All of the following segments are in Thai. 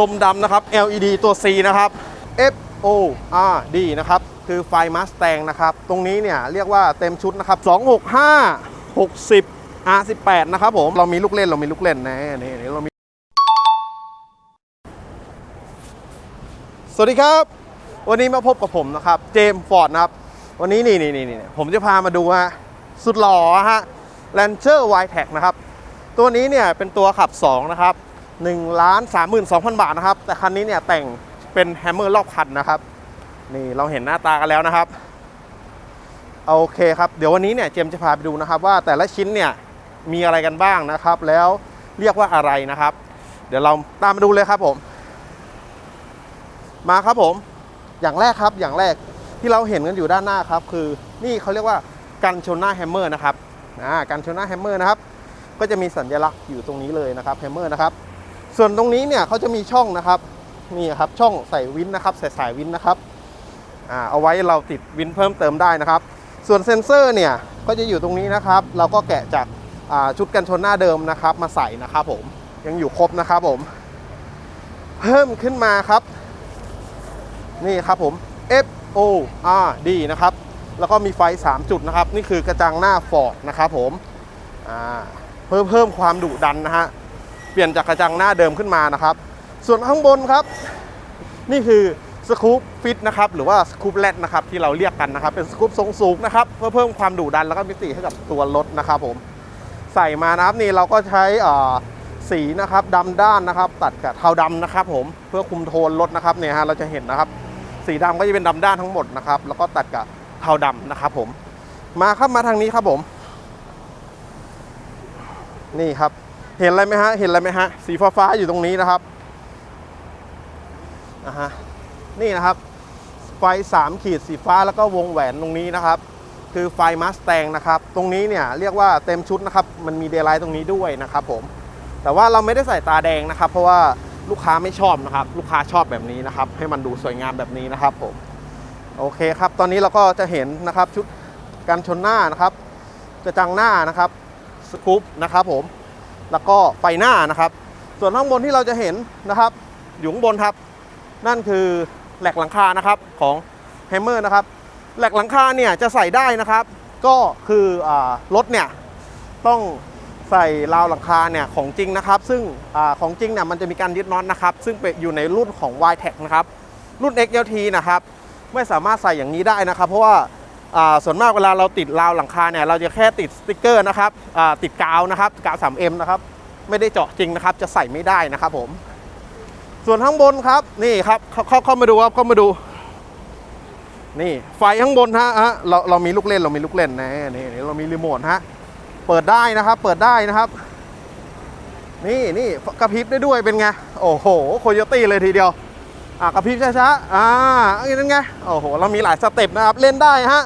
ลมดำนะครับ LED ตัว C นะครับ F O R D นะครับ คือไฟมาสแตงนะครับ ตรงนี้เนี่ยเรียกว่าเต็มชุดนะครับ 265 60 R18 นะครับผม เรามีลูกเล่นเรามีลูกเล่นนะนี่เรามี สวัสดีครับ วันนี้มาพบกับผมนะครับ เจมฟอร์ดนะครับ วันนี้นี่นี่นี่ผมจะพามาดูฮะสุดหล่อฮะ Lancer y t e c นะครับ ตัวนี้เนี่ยเป็นตัวขับ 2 นะครับ 1ล้าน32,000บาทนะครับ แต่คันนี้เนี่ยแต่งเป็นแฮมเมอร์รอบคันนะครับ นี่เราเห็นหน้าตากันแล้วนะครับ โอเคครับ เดี๋ยววันนี้เนี่ยเจมจะพาไปดูนะครับ ว่าแต่ละชิ้นเนี่ยมีอะไรกันบ้างนะครับ แล้วเรียกว่าอะไรนะครับ เดี๋ยวเราตามมาดูเลยครับผม มาครับผม อย่างแรกครับอย่างแรกที่เราเห็นกันอยู่ด้านหน้าครับ คือนี่เขาเรียกว่ากันชนหน้าแฮมเมอร์นะครับอ่ากันชนหน้าแฮมเมอร์นะครับ ก็จะมีสัญลักษณ์อยู่ตรงนี้เลยนะครับแฮมเมอร์นะครับ ส่วนตรงนี้เนี่ยเขาจะมีช่องนะครับนี่ครับช่องใส่วินนะครับใส่สายวินนะครับอ่าเอาไว้เราติดวินเพิ่มเติมได้นะครับ ส่วนเซ็นเซอร์เนี่ยก็จะอยู่ตรงนี้นะครับ เราก็แกะจากอ่าชุดกันชนหน้าเดิมนะครับ มาใส่นะครับผมยังอยู่ครบนะครับผม เพิ่มขึ้นมาครับ นี่ครับผม F O R D นะครับ แล้วก็มีไฟ 3 จุดนะครับ นี่คือกระจังหน้าฟอร์ดนะครับผมเพิ่มเพิ่มความดุดันนะฮะ เปลี่ยนจากกระจังหน้าเดิมขึ้นมานะครับ ส่วนข้างบนครับ นี่คือสกู๊ปฟิตนะครับหรือว่าสกู๊ปแรดนะครับที่เราเรียกกันนะครับเป็นสกู๊ปทรงสูงนะครับเพื่อเพิ่มความดุดันแล้วก็มิติให้กับตัวรถนะครับผมใส่มานะครับนี่เราก็ใช้สีนะครับดำด้านนะครับ ตัดกับเทาดำนะครับ ผมเพื่อคุมโทนรถนะครับเนี่ยฮะเราจะเห็นนะครับ สีดำก็จะเป็นดำด้านทั้งหมดนะครับ แล้วก็ตัดกับเทาดำนะครับ ผมมาครับมาทางนี้ครับผม นี่ครับ เห็นอะไรไหมฮะ เห็นอะไรไหมฮะ สีฟ้าฟ้าอยู่ตรงนี้นะครับอ่าฮะ นี่นะครับ ไฟ 3 ขีดสีฟ้าแล้วก็วงแหวนตรงนี้นะครับ คือไฟมาสแตงนะครับ ตรงนี้เนี่ยเรียกว่าเต็มชุดนะครับ มันมีเดย์ไลท์ตรงนี้ด้วยนะครับผม แต่ว่าเราไม่ได้ใส่ตาแดงนะครับ เพราะว่าลูกค้าไม่ชอบนะครับ ลูกค้าชอบแบบนี้นะครับ ให้มันดูสวยงามแบบนี้นะครับผม โอเคครับ ตอนนี้เราก็จะเห็นนะครับชุดกันชนหน้านะครับ กระจังหน้านะครับ สกู๊ปนะครับผม แล้วก็ไฟหน้านะครับ ส่วนข้างบนที่เราจะเห็นนะครับ อยู่ข้างบนครับ นั่นคือแหลกหลังคานะครับของแฮมเมอร์นะครับแหลกหลังคาเนี่ยจะใส่ได้นะครับ ก็คืออรถเนี่ยต้องใส่ราวหลังคาเนี่ยของจริงนะครับ ซึ่งอของจริงเนี่ยมันจะมีการยึดน็อตนะครับ ซึ่งเป็นอยู่ในรุ่นของ y t e c นะครับรุ่น XLT นะครับไม่สามารถใส่อย่างนี้ได้นะครับ เพราะว่า ส่วนมากเวลาเราติดราวหลังคาเนี่ยเราจะแค่ติดสติกเกอร์นะครับติดกาวนะครับกาว 3M นะครับไม่ได้เจาะจริงนะครับ จะใส่ไม่ได้นะครับผม ส่วนข้างบนครับนี่ครับเข้าเข้ามาดูครับเข้ามาดู นี่ไฟข้างบนฮะฮะเราเรามีลูกเล่นเรามีลูกเล่นนะนี่เรามีรีโมทฮะเปิดได้นะครับ เปิดได้นะครับ นี่นี่กระพริบได้ด้วยเป็นไงโอ้โหโคโยตี้เลยทีเดียวอะกระพริบช้าๆอ่าอันนี้ไงโอ้โหเรามีหลายสเต็ปนะครับเล่นได้ฮะ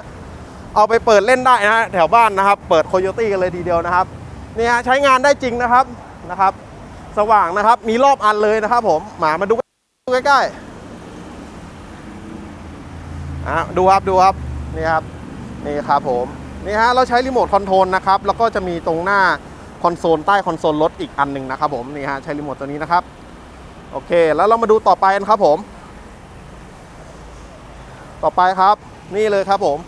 เอาไปเปิดเล่นได้นะฮะแถวบ้านนะครับ เปิดโคโยตี้กันเลยทีเดียวนะครับนี่ฮะใช้งานได้จริงนะครับนะครับ สว่างนะครับมีรอบอันเลยนะครับ ผมหมามาดูใกล้ๆอะดูครับดูครับนี่ครับนี่ครับผมนี่ฮะเราใช้รีโมทคอนโทรลนะครับแล้วก็จะมีตรงหน้าคอนโซลใต้คอนโซลรถอีกอันหนึ่งนะครับผมนี่ฮะใช้รีโมทตัวนี้นะครับโอเค แล้วเรามาดูต่อไปกันครับผม ต่อไปครับ นี่เลยครับผม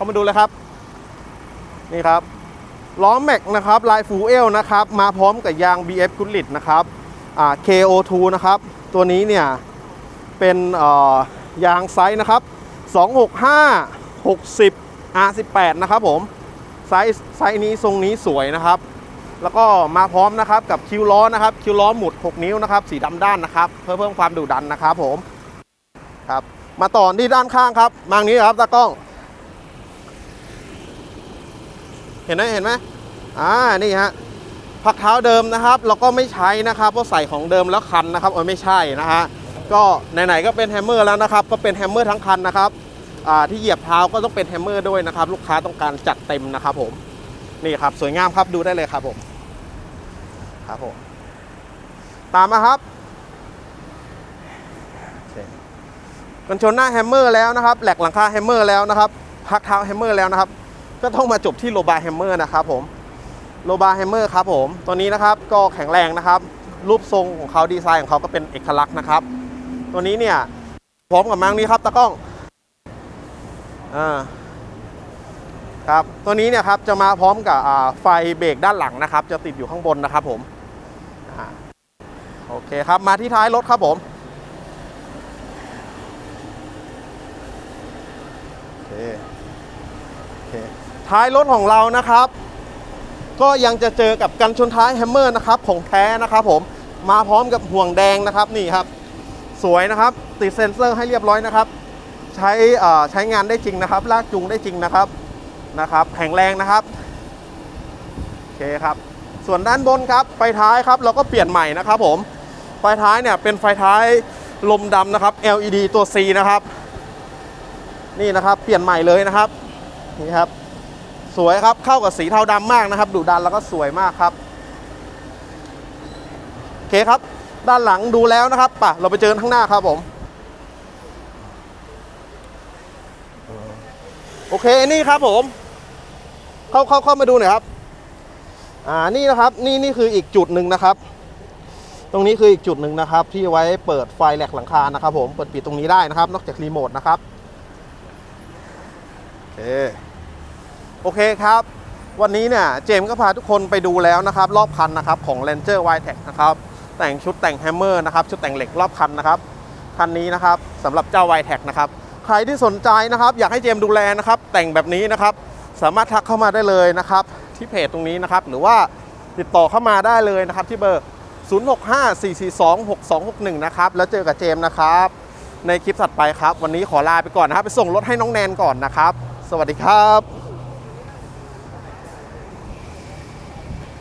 เข้ามาดูเลยครับ นี่ครับล้อแม็กนะครับลายฟูเอลนะครับ มาพร้อมกับยาง BF กุลิตนะครับอ่า KO2 นะครับ ตัวนี้เนี่ย เป็นยางไซส์นะครับ 265 60 R18 นะครับผม ไซส์ไซส์นี้ทรงนี้สวยนะครับ แล้วก็มาพร้อมนะครับกับคิวล้อนะครับ คิวล้อหมุด 6 นิ้วนะครับ สีดำด้านนะครับ เพื่อเพิ่มความดุดันนะครับผม ครับ มาต่อที่ด้านข้างครับ มางนี้ครับตากล้อง เห็นไหมเห็นไหมอ่านี่ฮะพักเท้าเดิมนะครับ เราก็ไม่ใช้นะครับเพราะใส่ของเดิมแล้วคันนะครับเออไม่ใช่นะฮะก็ไหนๆก็เป็นแฮมเมอร์แล้วนะครับ ก็เป็นแฮมเมอร์ทั้งคันนะครับอ่าที่เหยียบเท้าก็ต้องเป็นแฮมเมอร์ด้วยนะครับ ลูกค้าต้องการจัดเต็มนะครับผมนี่ครับสวยงามครับดูได้เลยครับผมครับผมตามมาครับกันชนหน้าแฮมเมอร์แล้วนะครับแหลกหลังคาแฮมเมอร์แล้วนะครับพักเท้าแฮมเมอร์แล้วนะครับ ก็ต้องมาจบที่โลบาแฮมเมอร์นะครับผมโลบาแฮมเมอร์ครับผมตัวนี้นะครับก็แข็งแรงนะครับ รูปทรงของเขาดีไซน์ของเขาก็เป็นเอกลักษณ์นะครับ ตัวนี้เนี่ยพร้อมกับมังนี้ครับตากล้องอ่าครับตัวนี้เนี่ยครับจะมาพร้อมกับไฟเบรกด้านหลังนะครับ จะติดอยู่ข้างบนนะครับผมอโอเคครับมาที่ท้ายรถครับผมเคโอเค ท้ายรถของเรานะครับ ก็ยังจะเจอกับกันชนท้ายแฮมเมอร์นะครับของแท้นะครับผมมาพร้อมกับห่วงแดงนะครับนี่ครับ สวยนะครับติดเซ็นเซอร์ให้เรียบร้อยนะครับ ใช้ใช้งานได้จริงนะครับ ลากจูงได้จริงนะครับนะครับแข็งแรงนะครับโอเคครับ ส่วนด้านบนครับไฟท้ายครับเราก็เปลี่ยนใหม่นะครับผมไฟท้ายเนี่ยเป็นไฟท้ายลมดำนะครับ LED ตัว C นะครับ นี่นะครับเปลี่ยนใหม่เลยนะครับนี่ครับ สวยครับเข้ากับสีเทาดำมากนะครับดุดันแล้วก็สวยมากครับโอเคครับ ด้านหลังดูแล้วนะครับป่ะเราไปเจอข้างหน้าครับผมโอเคนี่ครับผม เข้าเข้าเข้ามาดูหน่อยครับ อ่านี่นะครับนี่นี่คืออีกจุดหนึ่งนะครับ ตรงนี้คืออีกจุดหนึ่งนะครับ ที่ไว้เปิดไฟแหลกหลังคานะครับ ผมเปิดปิดตรงนี้ได้นะครับ นอกจากรีโมทนะครับโอเค โอเคครับ วันนี้เนี่ยเจมส์ก็พาทุกคนไปดูแล้วนะครับ รอบคันนะครับของ Ranger w i t e c นะครับ แต่งชุดแต่งแฮมเมอร์นะครับ ชุดแต่งเหล็กรอบคันนะครับ คันนี้นะครับสำหรับเจ้า w i t e c นะครับ ใครที่สนใจนะครับ อยากให้เจมส์ดูแลนะครับ แต่งแบบนี้นะครับ สามารถทักเข้ามาได้เลยนะครับ ที่เพจตรงนี้นะครับ หรือว่าติดต่อเข้ามาได้เลยนะครับ ที่เบอร์ 0654426261 นะครับ แล้วเจอกับเจมส์นะครับในคลิปถัดไปครับ วันนี้ขอลาไปก่อนนะครับ ไปส่งรถให้น้องแนนก่อนนะครับ สวัสดีครับ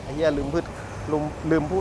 ไอ้ เหี้ยลืมพูดลืมลืมพูด